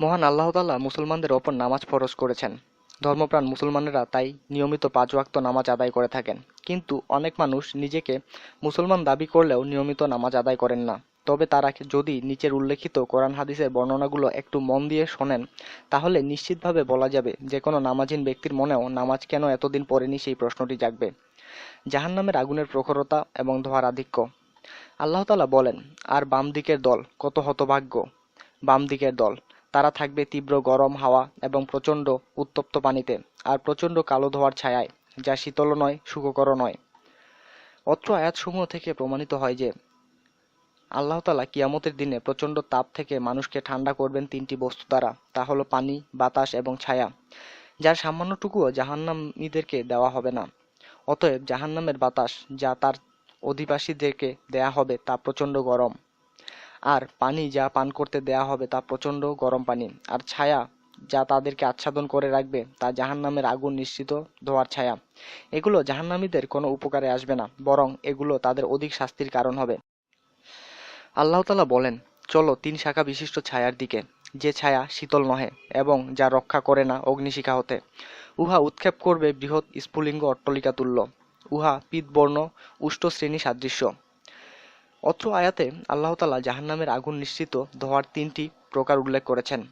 মহান আল্লাহ তাআলা মুসলমানদের ওপর নামাজ ফরজ করেছেন। ধর্মপ্রাণ মুসলমানেরা তাই নিয়মিত পাঁচ ওয়াক্ত নামাজ আদায় করে থাকেন। কিন্তু অনেক মানুষ নিজেকে মুসলমান দাবি করলেও নিয়মিত নামাজ আদায় করেন না। তবে তারা যদি নিচের উল্লেখিত কোরআন হাদিসের বর্ণনাগুলো একটু মন দিয়ে শোনেন, তাহলে নিশ্চিতভাবে বলা যাবে যে কোনো নামাজহীন ব্যক্তির মনেও নামাজ কেন এতদিন পড়েনি সেই প্রশ্নটি জাগবে। জাহান্নামের আগুনের প্রখরতা এবং ধোয়ার আধিক্য। আল্লাহ তাআলা বলেন, আর বাম দিকের দল কত হতভাগ্য। বাম দিকের দল তারা থাকবে তীব্র গরম হাওয়া এবং প্রচণ্ড উত্তপ্ত পানিতে, আর প্রচণ্ড কালো ধোয়ার ছায়ায়, যা শীতল নয়, সুখকর নয়। অত্র আয়াতসমূহ থেকে প্রমাণিত হয় যে, আল্লাহ তাআলা কিয়ামতের দিনে প্রচণ্ড তাপ থেকে মানুষকে ঠান্ডা করবেন তিনটি বস্তু দ্বারা। তা হলো পানি, বাতাস এবং ছায়া, যার সামান্যটুকুও জাহান্নামীদেরকে দেওয়া হবে না। অতএব জাহান্নামের বাতাস যা তার অধিবাসীদেরকে দেয়া হবে তা প্রচণ্ড গরম। আর পানি যা পান করতে দেয়া হবে তা প্রচণ্ড গরম পানি। আর ছায়া যা তাদেরকে আচ্ছাদন করে রাখবে তা জাহান্নামের আগুন নিশ্চিত ধোয়ার ছায়া। এগুলো জাহান্নামীদের কোনো উপকারে আসবে না, বরং এগুলো তাদের অধিক শাস্তির কারণ হবে। আল্লাহ তাআলা বলেন, চলো তিন শাখা বিশিষ্ট ছায়ার দিকে, যে ছায়া শীতল নহে এবং যা রক্ষা করে না অগ্নিশিখা হতে। উহা উৎক্ষেপ করবে বৃহৎ স্ফুলিঙ্গ অট্টলিকা তুল্য। উহা পীতবর্ণ উষ্ট শ্রেণি সাদৃশ্য। অত্র আয়াতে আল্লাহ তাআলা জাহান্নামের আগুন নিশ্চিত ধোঁয়ার তিনটি প্রকার উল্লেখ করেছেন।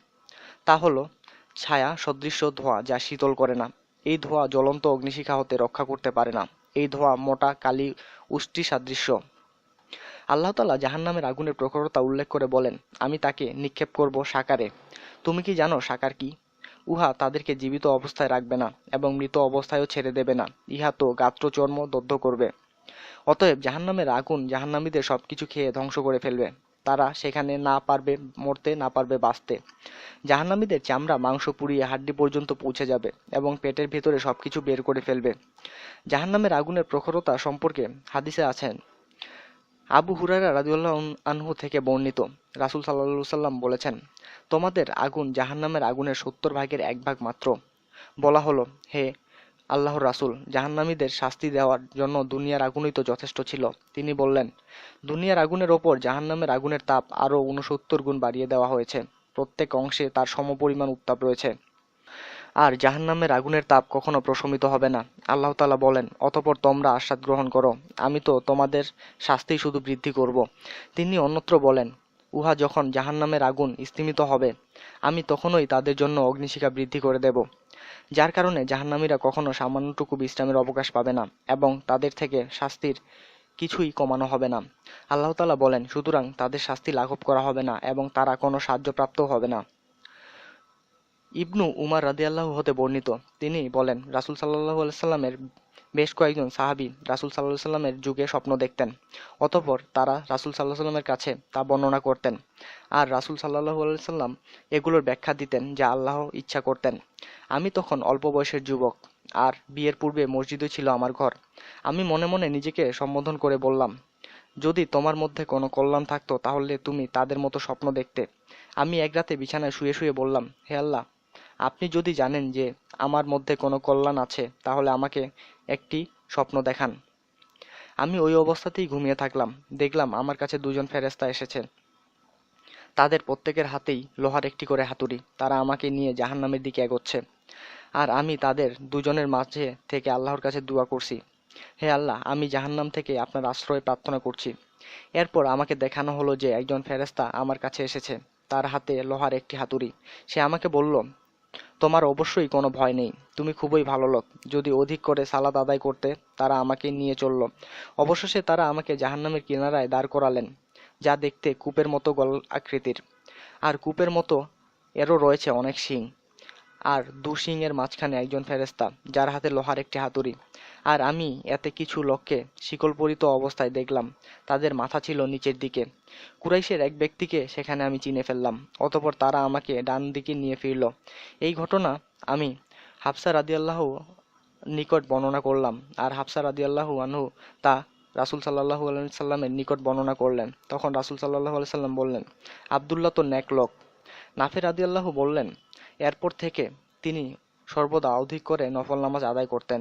তা হল, ছায়া সদৃশ্য ধোঁয়া যা শীতল করে না। এই ধোঁয়া জ্বলন্ত অগ্নিশিখা হতে রক্ষা করতে পারে না। এই ধোঁয়া মোটা, কালি, উষ্টি, সাদৃশ্য। আল্লাহ তাআলা জাহান্নামের আগুনের প্রখরতা উল্লেখ করে বলেন, আমি তাকে নিক্ষেপ করব সাকারে। তুমি কি জানো সাকার কি? উহা তাদেরকে জীবিত অবস্থায় রাখবে না এবং মৃত অবস্থায়ও ছেড়ে দেবে না। ইহা তো গাত্রচর্ম দগ্ধ করবে। অতএব জাহান্নামের আগুন জাহান্নামীদের সবকিছু খেয়ে ধ্বংস করে ফেলবে। তারা সেখানে না পারবে মরতে, না পারবে বাঁচতে। জাহান্নামীদের চামড়া, মাংস পুড়িয়ে হাড্ডি পর্যন্ত পৌঁছে যাবে এবং পেটের ভেতরে সবকিছু বের করে ফেলবে। জাহান্নামের আগুনের প্রখরতা সম্পর্কে হাদিসে আছেন। আবু হুরারা রাদিউল্লাহ আনহু থেকে বর্ণিত। রাসূল সাল্লাল্লাহু সাল্লাম বলেছেন, তোমাদের আগুন জাহান্নামের আগুনের সত্তর ভাগের এক ভাগ মাত্র। বলা হলো, হে আল্লাহর রাসূল জাহান্নামীদের শাস্তি দেওয়ার জন্য দুনিয়ার আগুনই তো যথেষ্ট ছিল। তিনি বললেন, দুনিয়ার আগুনের ওপর জাহান্নামের আগুনের তাপ আরও উনসত্তর গুণ বাড়িয়ে দেওয়া হয়েছে। প্রত্যেক অংশে তার সমপরিমাণ উত্তাপ রয়েছে। আর জাহান্নামের আগুনের তাপ কখনো প্রশমিত হবে না। আল্লাহ তাআলা বলেন, অতপর তোমরা আশ্বাদ গ্রহণ করো, আমি তো তোমাদের শাস্তি শুধু বৃদ্ধি করব। তিনি অন্যত্র বলেন, উহা যখন জাহান্নামের আগুন স্তিমিত হবে, আমি তখনই তাদের জন্য অগ্নিশিখা বৃদ্ধি করে দেব। যার কারণে জাহান্নামীরা কখনো সামান্যটুকু বিশ্রামের অবকাশ পাবে না এবং তাদের থেকে শাস্তির কিছুই কমানো হবে না। আল্লাহ তালা বলেন, সুতরাং তাদের শাস্তি লাঘব করা হবে না এবং তারা কোনো সাহায্যপ্রাপ্ত হবে না। ইবনু উমার রাদিয়াল্লাহু হতে বর্ণিত, তিনি বলেন, রাসুল সাল্লাহ আলাইহি সাল্লামের বেশ কয়েকজন সাহাবী রাসূল সাল্লাল্লাহু সাল্লামের যুগে স্বপ্ন দেখতেন, অতপর তারা রাসূল সাল্লাল্লাহু সাল্লামের কাছে তা বর্ণনা করতেন। আর রাসূল আলাইহি সাল্লাম এগুলোর ব্যাখ্যা দিতেন যা আল্লাহ ইচ্ছা করতেন। আমি তখন অল্প বয়সের যুবক, আর বিয়ের পূর্বে মসজিদই ছিল আমার ঘর। আমি মনে মনে নিজেকে সম্বোধন করে বললাম, যদি তোমার মধ্যে কোনো কল্যাণ থাকতো, তাহলে তুমি তাদের মতো স্বপ্ন দেখতে। আমি এক রাতে বিছানায় শুয়ে শুয়ে বললাম, হে আল্লাহ, আপনি যদি জানেন যে আমার মধ্যে কোনো কল্যাণ আছে, তাহলে আমাকে একটি স্বপ্ন দেখান। আমি ওই অবস্থাতেই ঘুমিয়ে থাকলাম। দেখলাম আমার কাছে দুজন ফেরেস্তা এসেছে। তাদের প্রত্যেকের হাতেই লোহার একটি করে হাতুড়ি। তারা আমাকে নিয়ে জাহান্নামের দিকে এগোচ্ছে। আর আমি তাদের দুজনের মাঝে থেকে আল্লাহর কাছে দোয়া করছি। হে আল্লাহ, আমি জাহান্নাম থেকে আপনার আশ্রয় প্রার্থনা করছি। এরপর আমাকে দেখানো হলো যে একজন ফেরেস্তা আমার কাছে এসেছে। তার হাতে লোহার একটি হাতুড়ি। সে আমাকে বলল তোমার অবশ্যই কোনো ভয় নেই। তুমি খুবই ভালো লোক। যদি অধিক করে সালাদ আদায় করতে, তারা আমাকে নিয়ে চলল। অবশেষে তারা আমাকে জাহান্নামের কিনারায় দাঁড় করালেন, যা দেখতে কূপের মতো গল আকৃতির। আর কূপের মতো এরও রয়েছে অনেক শিং। আর দু শিংয়ের মাঝখানে একজন ফেরেস্তা যার হাতে লোহার একটি হাতুড়ি। আর আমি এতে কিছু লোককে শিকল পরিত অবস্থায় দেখলাম। তাদের মাথা ছিল নিচের দিকে। কুরাইশের এক ব্যক্তিকে সেখানে আমি চিনে ফেললাম, অতপর তারা আমাকে ডান দিকে নিয়ে ফিরল। এই ঘটনা আমি হাফসা রাদিয়াল্লাহ নিকট বর্ণনা করলাম, আর হাফসা রাদিয়াল্লাহু আনহু তা রাসূল সাল্লাল্লাহু আলাইহি সাল্লামের নিকট বর্ণনা করলেন। তখন রাসূল সাল্লাল্লাহু আলাইহি সাল্লাম বললেন, আব্দুল্লাহ তো নেক লোক। নাফের রাদিয়াল্লাহু বললেন, এরপর থেকে তিনি সর্বদা অধিক করে নফল নামাজ আদায় করতেন।